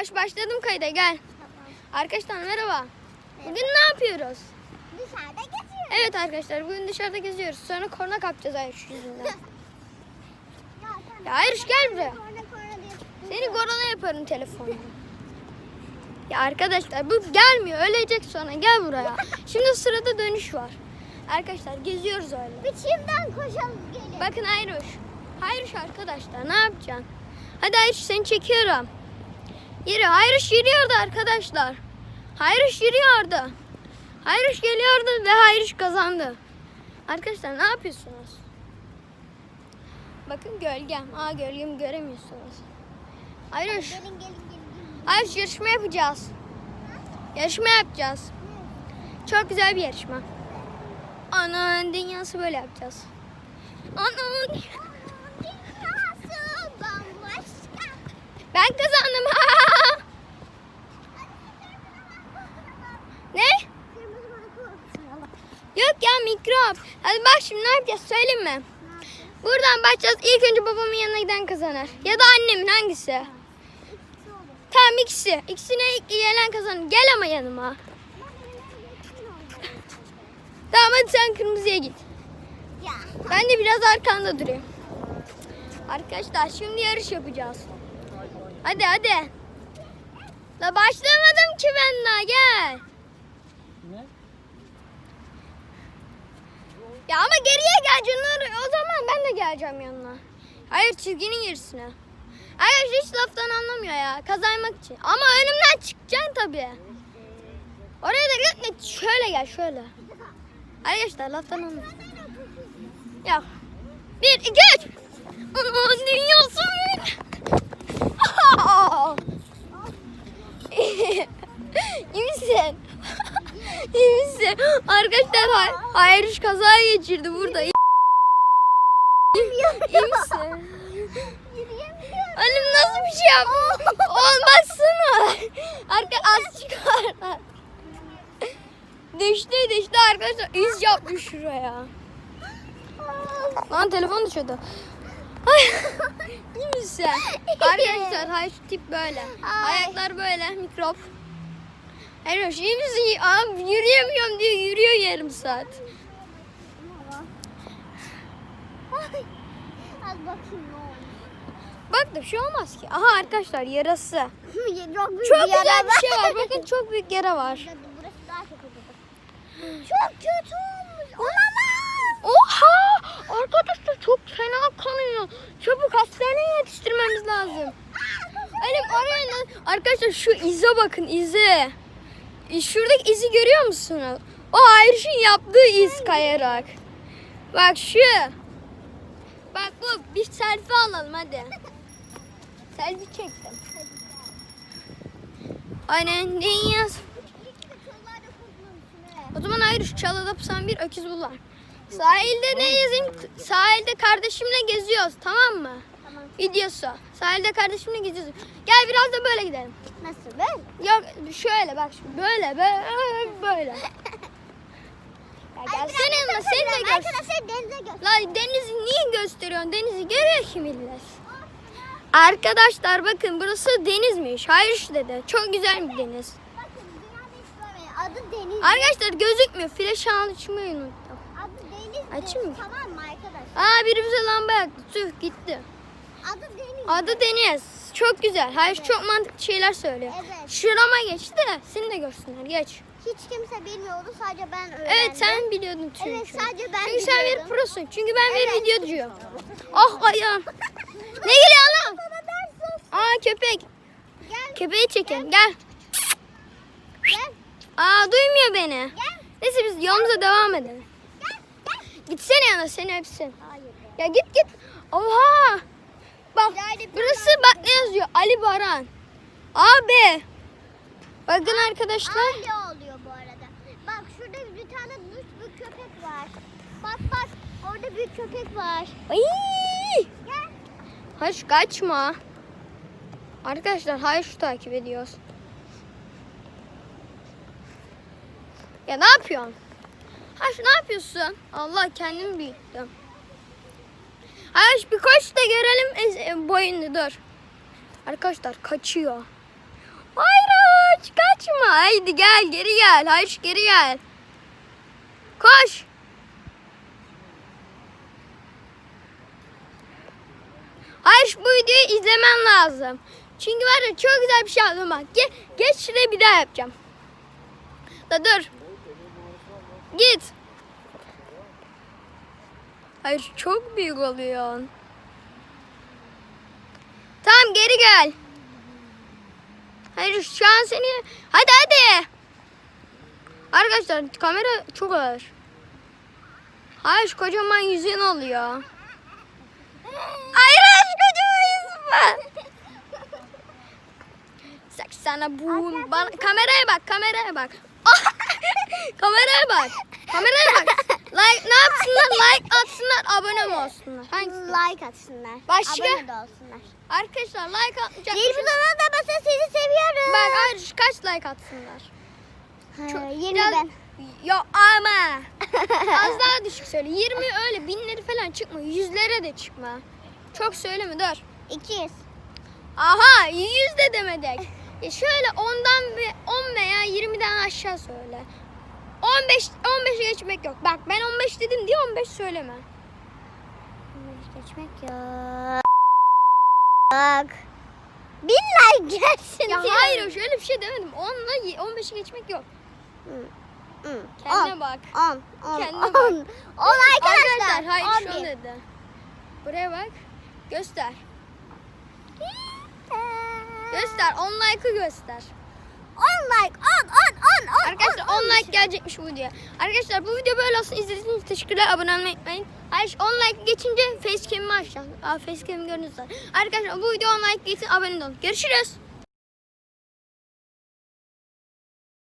Aç başladım kayda gel. Arkadaşlar merhaba. Bugün ne yapıyoruz? Dışarıda geziyoruz. Evet arkadaşlar bugün dışarıda geziyoruz. Sonra korna kapacağız Ayruş yüzünden. Ya, Ayruş gel buraya. Korna korna diyorsun. Seni korona yaparım telefonla. Ya arkadaşlar bu gelmiyor ölecek sonra gel buraya. Şimdi sırada dönüş var. Arkadaşlar geziyoruz öyle. Biçimden koşalım gelin. Bakın Ayruş. Ayruş arkadaşlar ne yapacaksın? Hadi Ayruş seni çekiyorum. Yürü Ayruş yürüyordu arkadaşlar. Ayruş yürüyordu. Ayruş geliyordu ve Ayruş kazandı. Arkadaşlar ne yapıyorsunuz? Bakın gölgem. Aa gölgemi göremiyorsunuz. Ayruş. Gelin gelin gelin. gelin. Ayruş yarışma yapacağız. Yarışma yapacağız. Çok güzel bir yarışma. Ana dünyası böyle yapacağız. Ana Dünyası bambaşka. ben kazandım. ne? Kırmızı balık olsun. Yok ya mikrop. Hadi bak şimdi ne yapacağız söyleyeyim mi? Buradan başlayacağız. İlk önce babamın yanına giden kazanır. Ya da annemin hangisi? Tamam ikisi. İkisine ilk gelen kazanır. Gel ama yanıma. Tamam hadi sen kırmızıya git. Ben de biraz arkanda durayım. Arkadaşlar şimdi yarış yapacağız. Hadi hadi. La başlamadım ki ben daha gel. Ya ama geriye gel canım. O zaman ben de geleceğim yanına. Hayır çizginin gerisine. Hayır hiç laftan anlamıyor ya. Kazanmak için. Ama önümden çıkacaksın tabii. Oraya da gitme. Şöyle gel şöyle. Arkadaşlar laftan anlamıyor. Ya. Bir, iki, üç. Aman dünyası. Misin? Arkadaşlar hay Hayriş kaza geçirdi burada. İyi misin? Annem nasıl bir şey yaptı? Olmazsana. Arka az çıkar. düştü düştü arkadaşlar. İz yapmış şuraya. Lan telefon düşüyordu. İyi misin? Arkadaşlar hay şu tip böyle. Ay. Ayaklar böyle mikrop. Hayır iyi misin? Abi yürüyemiyorum diyor yürüyor yarım saat. Az bakayım ne olmuş. Bak da bir şey olmaz ki. Aha arkadaşlar yarası. Çok büyük Çok yara güzel bir şey var. Bakın çok büyük yara var. Burası daha çok kötü olmuş. Olamaz. Oha! Arkadaşlar çok fena kanıyor. Çabuk hastaneye yetiştirmemiz lazım. Elim oraya Arkadaşlar şu ize bakın ize. Şuradaki izi görüyor musunuz? O Ayrış'ın yaptığı iz kayarak. Bak şu. Bak bu bir selfie alalım hadi. selfie çektim. Aynen dünyası. O zaman Ayrış çalıda pusan bir öküz bular. Sahilde ne yazayım? Sahilde kardeşimle geziyoruz tamam mı? Videosu. Sahilde kardeşimle geziyoruz. Gel biraz da böyle gidelim. Nasıl ben? Yok şöyle bak şimdi böyle böyle böyle. Ya gelsene yanıma seni de gör. Arkadaşlar denize göster. La denizi niye gösteriyorsun? Denizi görüyor ki millet. Arkadaşlar bakın burası denizmiş. Hayır şu dedi. Çok güzel bir deniz. Bakın dünyada hiç böyle adı deniz. Arkadaşlar gözükmüyor. Flash açmayı unuttum. Adı deniz. Açayım mı? Tamam mı arkadaşlar? Aa biri bize lamba yaktı. Tüh gitti. Adı deniz. Adı Deniz. Çok güzel. Hayır çok mantıklı şeyler söylüyor. Evet. Şurama geçti de seni de görsünler. Geç. Hiç kimse bilmiyordu sadece ben öğrendim. Evet sen biliyordun çünkü. Evet, sadece ben Çünkü sen bir biliyordum. prosun. Çünkü ben bir Evet. videocuyum. Ah ayağım. ne geliyor lan? Aa köpek. Gel. Köpeği çekin. Gel. Gel. Aa duymuyor beni. Gel. Neyse biz yolumuza devam edelim. Gel. Gel. Gitsene yana seni öpsün. Hayır. Ya git git. Oha. Bak burası bak ne yazıyor? Ali Baran. Abi. Bakın arkadaşlar. Aile oluyor bu arada. Bak şurada bir tane büyük bir köpek var. Bak bak orada bir köpek var. Ay. Gel. Hayır kaçma. Arkadaşlar hayır şu takip ediyoruz. Ya ne yapıyorsun? Hayır ne yapıyorsun? Allah kendimi büyüttüm. Hayır bir koş da görelim ez- boyunu dur. Arkadaşlar kaçıyor. Hayır kaçma. Haydi gel geri gel. Hayır geri gel. Koş. Hayır bu videoyu izlemen lazım. Çünkü var ya çok güzel bir şey yaptım bak. Ge geç şuraya bir daha yapacağım. Da dur. Git. Hayır çok büyük oluyor. Tamam geri gel. Hayır şu an seni... Hadi hadi. Arkadaşlar kamera çok ağır. Hayır kocaman yüzün oluyor. Hayır hayır kocaman yüzün var. Sana bu kameraya bak kameraya bak. kameraya bak. Kameraya bak. Like ne yapsınlar? Like atsınlar, abone mi olsunlar? Hangisi? Like atsınlar. Başka? Abone de olsunlar. Arkadaşlar like atmayacak. Zil butonuna da basın sizi seviyorum. Bak hayır kaç like atsınlar? Ha, Çok- 20 biraz- ben. Yo ama. Az daha düşük söyle. 20 öyle binleri falan çıkma. Yüzlere de çıkma. Çok söyleme dur. 200. Aha 100 de demedik. Ya şöyle 10'dan ve 10 veya 20'den aşağı söyle. 15 15'e geçmek yok. Bak ben 15 dedim diye 15 söyleme. Geçmek yok. Bak. Bin like gelsin Ya diyorum. hayır şöyle bir şey demedim. 10'la 15'e geçmek yok. Hı. Kendine On. bak. 10. 10. Kendine 10. bak. 10 arkadaşlar. Arkadaşlar hayır şu 11. dedi. Buraya bak. Göster. Göster. 10 like'ı göster. 10 like. 10 10 10 10. Arkadaşlar 10 like gelecekmiş bu videoya. Arkadaşlar bu video böyle olsun. İzlediğiniz için teşekkürler. Abone olmayı unutmayın. Hayır 10 like geçince facecam'imi açacağım. Aa facecam'imi gördünüz zaten. Arkadaşlar bu video 10 like geçsin abone olun. Görüşürüz.